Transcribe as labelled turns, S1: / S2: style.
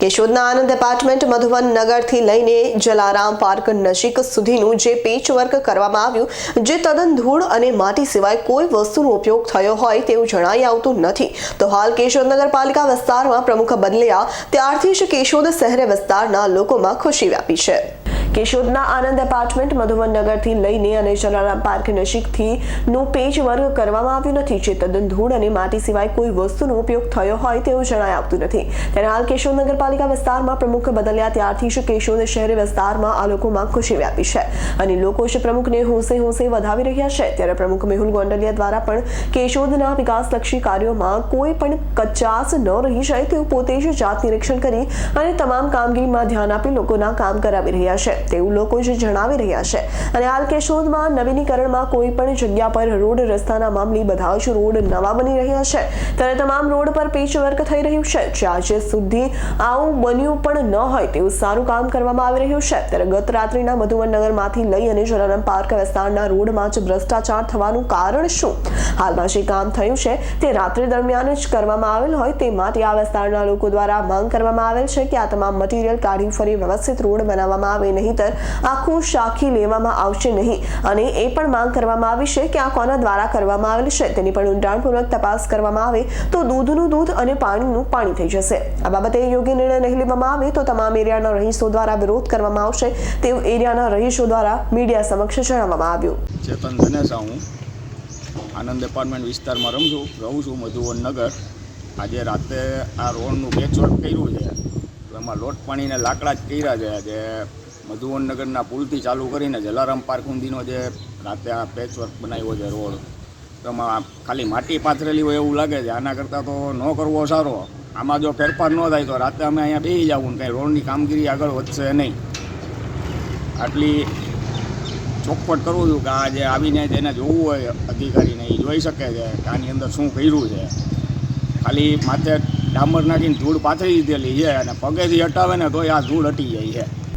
S1: કેશોદના આનંદ apartment Madhuvan નગરથી લઈને Jalaram park નજીક સુધીનું જે પેચવર્ક કરવામાં આવ્યું, જે તદ્દન ધૂળ અને માટી સિવાય કોઈ વસ્તુનો ઉપયોગ થયો હોય તેવું જણાઈ આવતું નથી. તો હાલ કેશોદ નગરપાલિકા વિસ્તારમાં પ્રમુખ બદલ્યા, ત્યારથી જ કેશોદ શહેર વિસ્તારના લોકોમાં ખુશી વ્યાપી છે. કેશોદના આનંદ એપાર્ટમેન્ટ મધુવન નગરથી લઈને અને જલારામ પાર્ક નજીકથી નું પેજ વર્ગ કરવામાં આવ્યું નથી. જે તદ્દન ધૂળ અને માટી સિવાય કોઈ વસ્તુનો ઉપયોગ થયો હોય તેવું જણાય આવતું નથી. ત્યારે હાલ કેશોદ નગરપાલિકા વિસ્તારમાં પ્રમુખ બદલ્યા ત્યારથી જ કેશોદ શહેરી વિસ્તારમાં આ લોકોમાં ખુશી વ્યાપી છે. અને લોકો જ પ્રમુખને હોંશે હોંશે વધાવી રહ્યા છે. ત્યારે પ્રમુખ મેહુલ ગોંડલિયા દ્વારા પણ કેશોદના વિકાસલક્ષી કાર્યોમાં કોઈ પણ કચાસ ન રહી જાય તેવું પોતે જ જાત નિરીક્ષણ કરી અને તમામ કામગીરીમાં ધ્યાન આપી લોકોના કામ કરાવી રહ્યા છે. તેવું લોકો જે જણાવી રહ્યા છે. અને હાલ કેશોદમાં નવીનીકરણમાં કોઈ પણ જગ્યા પર રોડ રસ્તાના મામલે બધા જ રોડ નવા બની રહ્યા છે. ત્યારે તમામ રોડ પર પેચ વર્ક થઈ રહ્યું છે. જે આજે સુધી આવું બન્યું પણ ન હોય તેવું સારું કામ કરવામાં આવી રહ્યું છે. ત્યારે ગત રાત્રિના મધુવન નગરમાંથી લઈ અને જલારામ પાર્ક વિસ્તારના રોડમાં જ ભ્રષ્ટાચાર થવાનું કારણ શું? હાલમાં જે કામ થયું છે તે રાત્રિ દરમિયાન જ કરવામાં આવેલ હોય તે માટે આ વિસ્તારના લોકો દ્વારા માંગ કરવામાં આવેલ છે કે આ તમામ મટીરીયલ કાઢી ફરી વ્યવસ્થિત રોડ બનાવવામાં આવે નહીંતર આખું શાખી લેવામાં આવશે નહીં. અને એ પણ માંગ કરવામાં આવી છે કે આ કોના દ્વારા કરવામાં આવેલ છે. તેની પણ ઊંડાણપૂર્વક તપાસ કરવામાં આવે તો દૂધનું દૂધ અને પાણીનું પાણી થઈ જશે. આ બાબતે યોગ્ય નિર્ણય નહીં લેવામાં આવે તો તમામ એરિયાના રહીશો દ્વારા વિરોધ કરવામાં આવશે તેવું એરિયાના રહીશો દ્વારા મીડિયા સમક્ષ જણાવવામાં આવ્યું.
S2: ચેતન ધનેસા હું. આનંદ એપાર્ટમેન્ટ વિસ્તારમાં રમ છું. રહું છું મધુવન નગર આજે રાતે આ રોડનું પેચવર્ક કર્યું છે. એમાં લોટ પાણીને લાકડા જ કર્યા છે. જે મધુવન નગરના પુલથી ચાલુ કરીને જલારામ પાર્ક સુધીનો જે રાતે આ પેચવર્ક બનાવ્યો છે રોડ તો ખાલી માટી પાથરેલી હોય એવું લાગે છે. આના કરતાં તો ન કરવો સારો. આમાં જો ફેરફાર ન થાય તો રાતે અમે અહીંયા બેસી જવું ને કંઈ રોડની કામગીરી આગળ વધશે નહીં. આટલી ચોખવટ કરવું છું કે આ જે આવીને જેને જોવું હોય અધિકારીને, એ જોઈ શકે છે કે આની અંદર શું કર્યું છે. ખાલી માથે ડામર નાખીને ધૂળ પાથરી દીધેલી છે અને પગેથી હટાવે ને તોય આ ધૂળ હટી જાય છે.